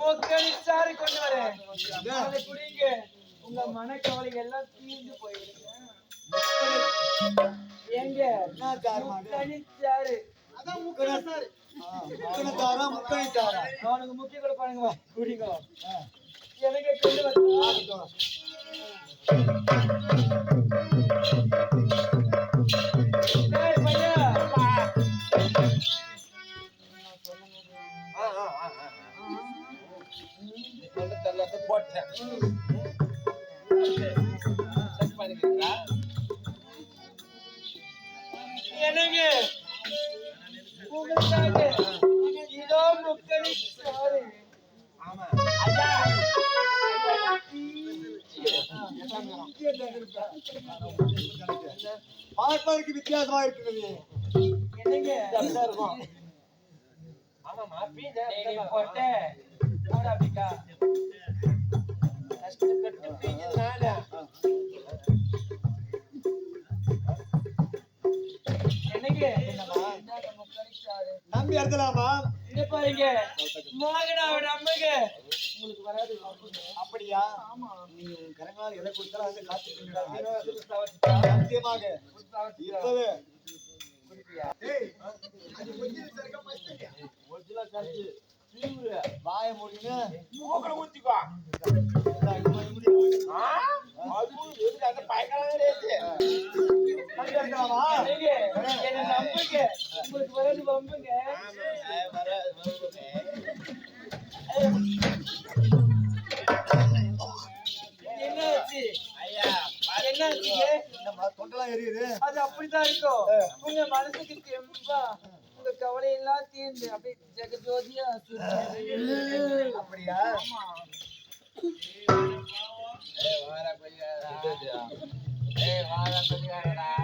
முக்கணி சாறு கொண்டு வரேன். அதை குடிங்க. உங்க மனக்கவலை எல்லாம் தீர்ந்து போயிடுங்க. எங்க என்ன சாரு முக்கணி தாரா முக்கணி தாரா அவனுக்கு முக்கிய கூட பாருங்க குடிங்க. எனக்கு கொண்டு வரா எனக்கு இதோ முக்கணி சாறு ஆமா பார்ப்பதற்கு வித்தியாசமா இருக்குது என்னங்க? இருக்கும் ஆமாமா. பீஜா போட்ட. அப்படிக்கா சாறு நம்பி எடுக்கலாமா இங்க பாருங்க. மோகனாவோட அம்மைங்க. உங்களுக்கு வராது அப்படியா? ஆமா. நீ உன் கரங்களால் எதை கொடுத்தாலும் வந்து காத்துக்கிட்டு சத்தியமாக. இப்பவே. வாய முடியுங்க மூக்கல ஊத்திக்கோ. அது அப்படித்தான் இருக்கும். உங்க மனசுக்கு தெம்பா. உங்க கவலை எல்லாம் தீர்ந்து அப்படியே ஜெகஜோதியா வாடா கொஞ்சம் வாடா கொஞ்சம்